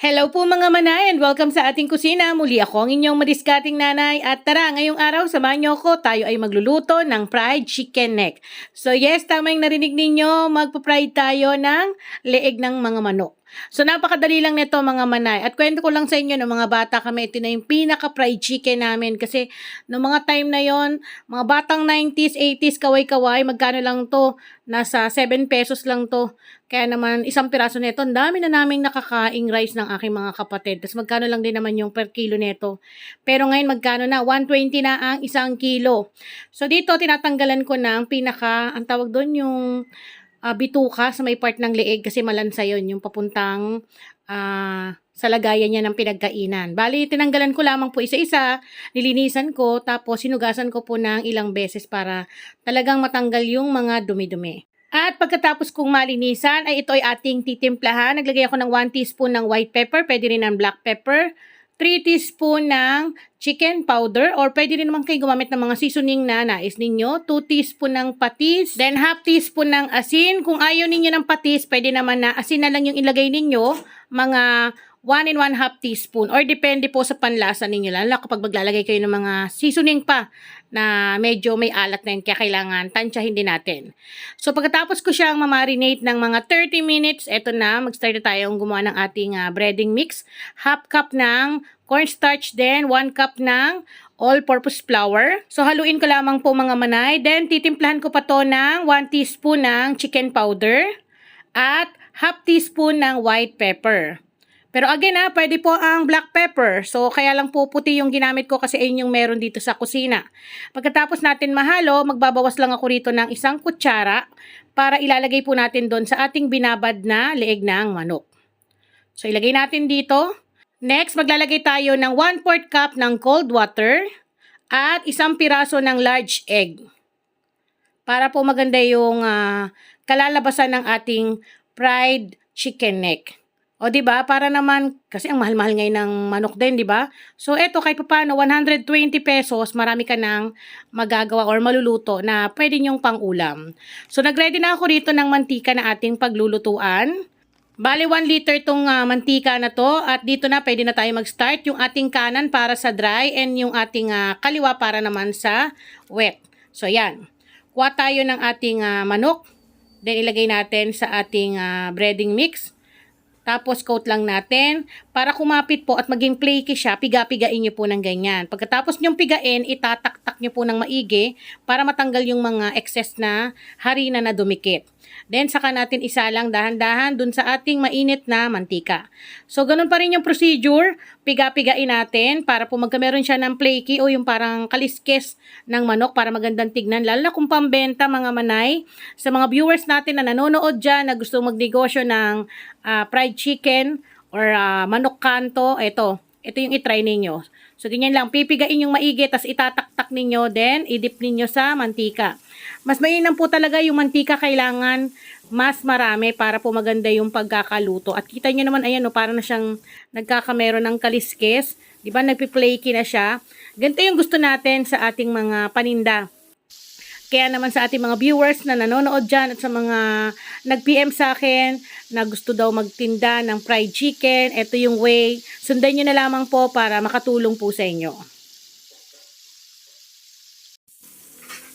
Hello po mga manay and welcome sa ating kusina. Muli ako ang inyong madiskating nanay at tara ngayong araw samahan niyo ako tayo ay magluluto ng fried chicken neck. So yes, tama yung narinig ninyo, magpa-fried tayo ng leeg ng mga manok. So napakadali lang nito mga manay. At kwento ko lang sa inyo, no, mga bata kami, ito na yung pinaka-fried chicken namin. Kasi no mga time na yon mga batang 90s, 80s, kaway-kaway, magkano lang to? Nasa 7 pesos lang to. Kaya naman, isang piraso nito, ang dami na naming nakakaing rice ng aking mga kapatid. Tapos magkano lang din naman yung per kilo nito. Pero ngayon, magkano na? 120 na ang isang kilo. So dito, tinatanggalan ko ng pinaka, ang tawag doon yung uh, bituka sa may part ng leeg kasi malansa yon yung papuntang uh, sa lagayan niya ng pinagkainan. Bali, tinanggalan ko lamang po isa-isa, nilinisan ko, tapos sinugasan ko po ng ilang beses para talagang matanggal yung mga dumi-dumi. At pagkatapos kong malinisan, ay ito ay ating titimplahan. Naglagay ako ng 1 teaspoon ng white pepper, pwede rin ng black pepper, 3 teaspoon ng chicken powder or pwede rin naman kayo gumamit ng mga seasoning na nais ninyo. 2 teaspoon ng patis, then half teaspoon ng asin. Kung ayaw ninyo ng patis, pwede naman na asin na lang yung ilagay ninyo. Mga 1 and 1 half teaspoon or depende po sa panlasa ninyo lalo kapag maglalagay kayo ng mga seasoning pa na medyo may alat na yun kaya kailangan tansyahin din natin. So pagkatapos ko siyang mamarinate ng mga 30 minutes, eto na, mag-start na tayong gumawa ng ating uh, breading mix. Half cup ng cornstarch din, 1 cup ng all-purpose flour. So haluin ko lamang po mga manay. Then titimplahan ko pa to ng 1 teaspoon ng chicken powder at half teaspoon ng white pepper. Pero again ha, pwede po ang black pepper. So, kaya lang po puti yung ginamit ko kasi ayun yung meron dito sa kusina. Pagkatapos natin mahalo, magbabawas lang ako rito ng isang kutsara para ilalagay po natin doon sa ating binabad na leeg ng manok. So, ilagay natin dito. Next, maglalagay tayo ng 1 4 cup ng cold water at isang piraso ng large egg. Para po maganda yung uh, kalalabasan ng ating fried chicken neck. O, di ba? Para naman, kasi ang mahal-mahal ngayon ng manok din, di ba? So, eto, kahit pa paano, 120 pesos, marami ka nang magagawa or maluluto na pwede nyong pang-ulam. So, nagready na ako rito ng mantika na ating paglulutuan. Bali, 1 liter tong uh, mantika na to. At dito na, pwede na tayo mag-start. Yung ating kanan para sa dry and yung ating uh, kaliwa para naman sa wet. So, yan. Kuha tayo ng ating uh, manok. Then, ilagay natin sa ating uh, breading mix. Tapos coat lang natin. Para kumapit po at maging flaky siya, piga-pigain nyo po ng ganyan. Pagkatapos nyong pigain, itataktak nyo po ng maigi para matanggal yung mga excess na harina na dumikit. Then, saka natin isa lang dahan-dahan dun sa ating mainit na mantika. So, ganun pa rin yung procedure. Piga-pigain natin para po magkameron siya ng flaky o yung parang kaliskes ng manok para magandang tignan. Lalo na kung pambenta mga manay. Sa mga viewers natin na nanonood dyan na gusto magnegosyo ng uh, fried chicken or uh, manok kanto, ito, ito yung itry ninyo. So, ganyan lang. Pipigain yung maigi, tas itataktak ninyo, then idip ninyo sa mantika. Mas mainam po talaga yung mantika kailangan mas marami para po maganda yung pagkakaluto. At kita nyo naman, ayan, no, para na siyang nagkakamero ng kaliskes. Di ba, nagpi-flaky na siya. Ganito yung gusto natin sa ating mga paninda. Kaya naman sa ating mga viewers na nanonood dyan at sa mga nag-PM sa akin na gusto daw magtinda ng fried chicken, ito yung way. Sundan nyo na lamang po para makatulong po sa inyo.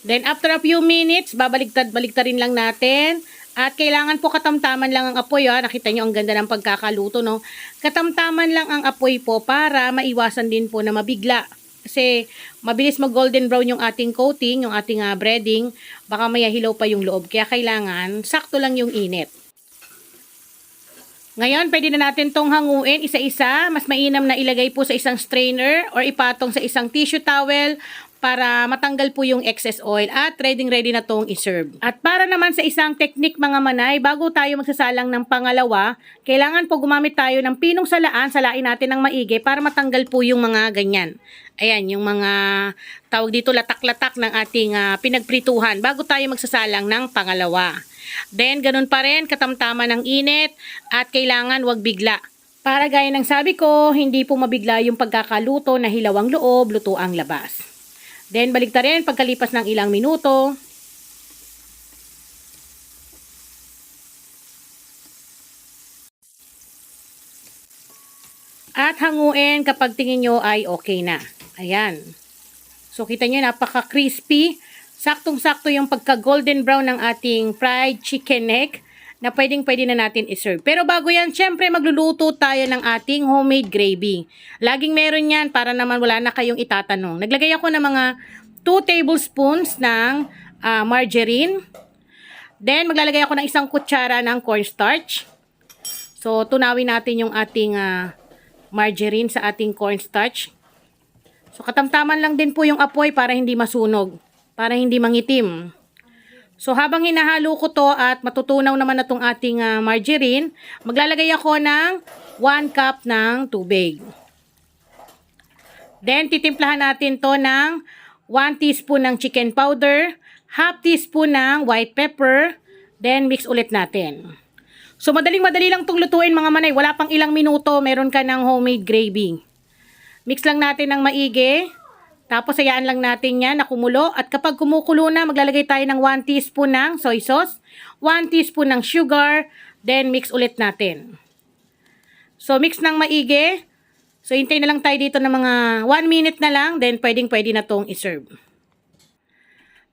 Then after a few minutes, babaliktad-baliktarin lang natin. At kailangan po katamtaman lang ang apoy. Ha? Nakita nyo ang ganda ng pagkakaluto. No? Katamtaman lang ang apoy po para maiwasan din po na mabigla. Kasi mabilis mag golden brown yung ating coating, yung ating uh, breading, baka mayahilaw pa yung loob. Kaya kailangan sakto lang yung init. Ngayon, pwede na natin tong hanguin isa-isa. Mas mainam na ilagay po sa isang strainer or ipatong sa isang tissue towel para matanggal po yung excess oil at ready ready na tong iserve. At para naman sa isang technique mga manay, bago tayo magsasalang ng pangalawa, kailangan po gumamit tayo ng pinong salaan, salain natin ng maigi para matanggal po yung mga ganyan. Ayan, yung mga tawag dito latak-latak ng ating uh, pinagprituhan bago tayo magsasalang ng pangalawa. Then, ganun pa rin, katamtaman ng init at kailangan wag bigla. Para gaya ng sabi ko, hindi po mabigla yung pagkakaluto na hilawang loob, luto ang labas. Then, balik rin pagkalipas ng ilang minuto. At hanguin kapag tingin nyo ay okay na. Ayan. So, kita nyo, napaka-crispy. Saktong-sakto yung pagka-golden brown ng ating fried chicken neck na pwedeng-pwede na natin iserve. Pero bago yan, syempre magluluto tayo ng ating homemade gravy. Laging meron yan para naman wala na kayong itatanong. Naglagay ako ng mga 2 tablespoons ng ah, margarine. Then, maglalagay ako ng isang kutsara ng cornstarch. So, tunawin natin yung ating ah, margarine sa ating cornstarch. So, katamtaman lang din po yung apoy para hindi masunog. Para hindi mangitim. So, habang hinahalo ko to at matutunaw naman na tong ating ah, margarine, maglalagay ako ng 1 cup ng tubig. Then, titimplahan natin to ng 1 teaspoon ng chicken powder, half teaspoon ng white pepper, then mix ulit natin. So, madaling-madali lang itong lutuin mga manay. Wala pang ilang minuto, meron ka ng homemade gravy. Mix lang natin ng maigi. Tapos, hayaan lang natin yan na kumulo. At kapag kumukulo na, maglalagay tayo ng 1 teaspoon ng soy sauce, 1 teaspoon ng sugar, then mix ulit natin. So, mix ng maigi. So, hintay na lang tayo dito ng mga 1 minute na lang, then pwedeng-pwede na tong iserve.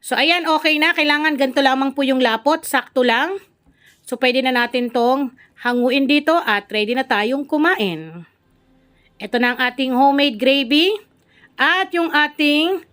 So, ayan, okay na. Kailangan ganito lamang po yung lapot. Sakto lang. So, pwede na natin tong hanguin dito at ready na tayong kumain. Ito na ang ating homemade gravy at yung ating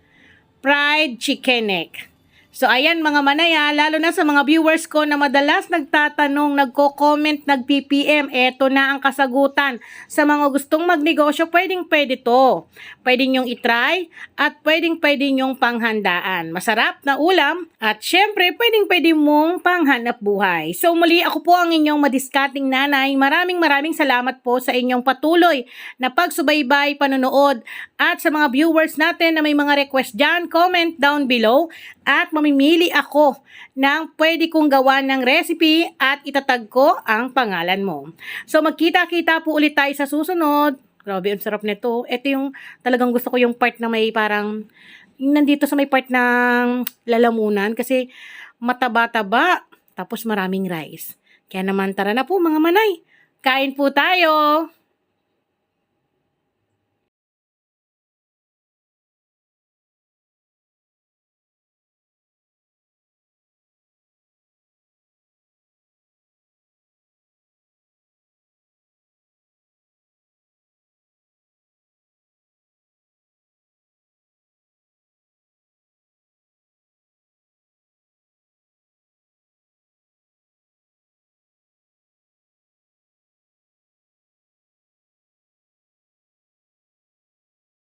fried chicken neck. So, ayan mga manaya, lalo na sa mga viewers ko na madalas nagtatanong, nagko-comment, nag-PPM, eto na ang kasagutan. Sa mga gustong magnegosyo, pwedeng pwede to. Pwede nyong itry at pwedeng pwede nyong panghandaan. Masarap na ulam at syempre pwedeng pwede mong panghanap buhay. So muli ako po ang inyong madiskating nanay. Maraming maraming salamat po sa inyong patuloy na pagsubaybay, panonood at sa mga viewers natin na may mga request dyan, comment down below at mamimili ako ng pwede kong gawa ng recipe at itatag ko ang pangalan mo. So magkita-kita po ulit tayo sa susunod. Grabe, ang sarap nito. Ito yung talagang gusto ko yung part na may parang nandito sa may part ng lalamunan kasi mataba-taba tapos maraming rice. Kaya naman tara na po mga manay. Kain po tayo!